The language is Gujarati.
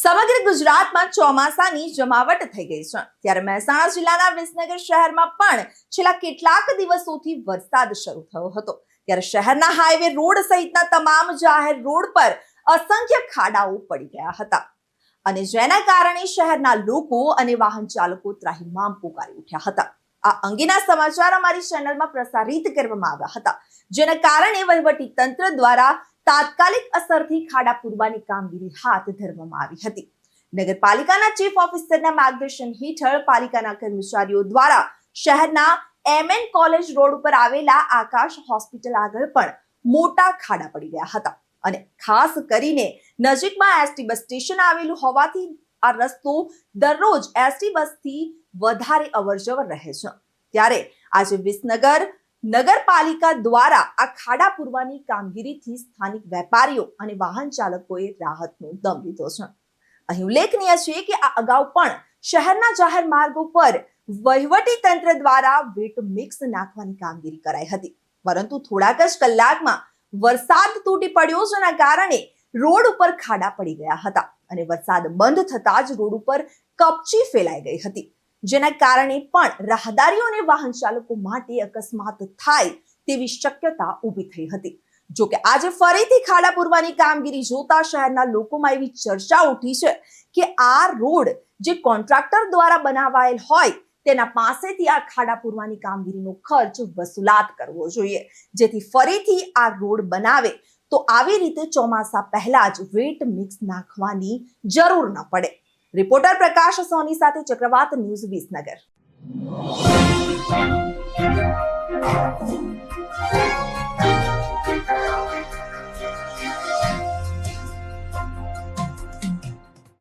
સમગ્ર ગુજરાતમાં ચોમાસાની જમાવટ થઈ ગઈ છે. ત્યારે મહેસાણા જિલ્લાના વિસનગર શહેરમાં પણ છેલ્લા કેટલાક દિવસોથી વરસાદ શરૂ થયો હતો. ત્યારે શહેરના હાઈવે રોડ સહિતના તમામ જાહેર રોડ પર અસંખ્ય ખાડાઓ પડી ગયા હતા. અને જેના કારણે શહેરના લોકો અને વાહન ચાલકો ત્રાહિમામ પોકારી ઉઠ્યા હતા. આ અંગેના સમાચાર અમારી ચેનલમાં પ્રસારિત કરવામાં આવ્યા હતા. જેના કારણે વહીવટી તંત્ર દ્વારા તાત્કાલિક અસરથી ખાડા પૂરવાની કામગીરી હાથ ધરવામાં આવી હતી. નગરપાલિકાના ચીફ ઓફિસરના માર્ગદર્શન હેઠળ પાલિકાના કર્મચારીઓ દ્વારા શહેરના એમએન કોલેજ રોડ ઉપર આવેલા આકાશ હોસ્પિટલ આગળ પણ મોટા ખાડા પડી ગયા હતા. અને ખાસ કરીને નજીકમાં એસટી બસ સ્ટેશન આવેલું હોવાથી આ રસ્તો દરરોજ એસટી બસથી વધારે અવરજવર રહે છે. ત્યારે આજે વિસનગર નગરપાલિકા દ્વારા આ ખાડા પૂરવાની કામગીરીથી સ્થાનિક વેપારીઓ અને વાહન ચાલકોએ રાહતનો દમ લીધો છે. અહીં ઉલ્લેખનીય છે કે આ અગાઉ પણ શહેરના જાહેર માર્ગો પર વહીવટી તંત્ર દ્વારા વેટ મિક્સ નાખવાની કામગીરી કરાઈ હતી. પરંતુ થોડાક જ કલાકમાં વરસાદ તૂટી પડ્યો જેના કારણે રોડ ઉપર ખાડા પડી ગયા હતા અને વરસાદ બંધ થતાં જ રોડ ઉપર કપચી ફેલાઈ ગઈ હતી. જેના કારણે પણ રાહદારીઓ અને વાહન ચાલકો માટે અકસ્માત થાય તેવી શક્યતા ઊભી થઈ હતી. જો કે આજે ફરીથી ખાડા પૂરવાની કામગીરી જોતા શહેરના લોકોમાં એવી ચર્ચા ઉઠી છે કે આ રોડ જે કોન્ટ્રાક્ટર દ્વારા બનાવાયેલ હોય તેના પાસેથી આ ખાડા પૂરવાની કામગીરીનો ખર્ચ વસૂલાત કરવો જોઈએ. જેથી ફરીથી આ રોડ બનાવે તો આવી રીતે ચોમાસા પહેલા જ વેટ મિક્સ નાખવાની જરૂર ન પડે. રિપોર્ટર પ્રકાશ સોની સાથે ચક્રવાત ન્યૂઝ વિસનગર.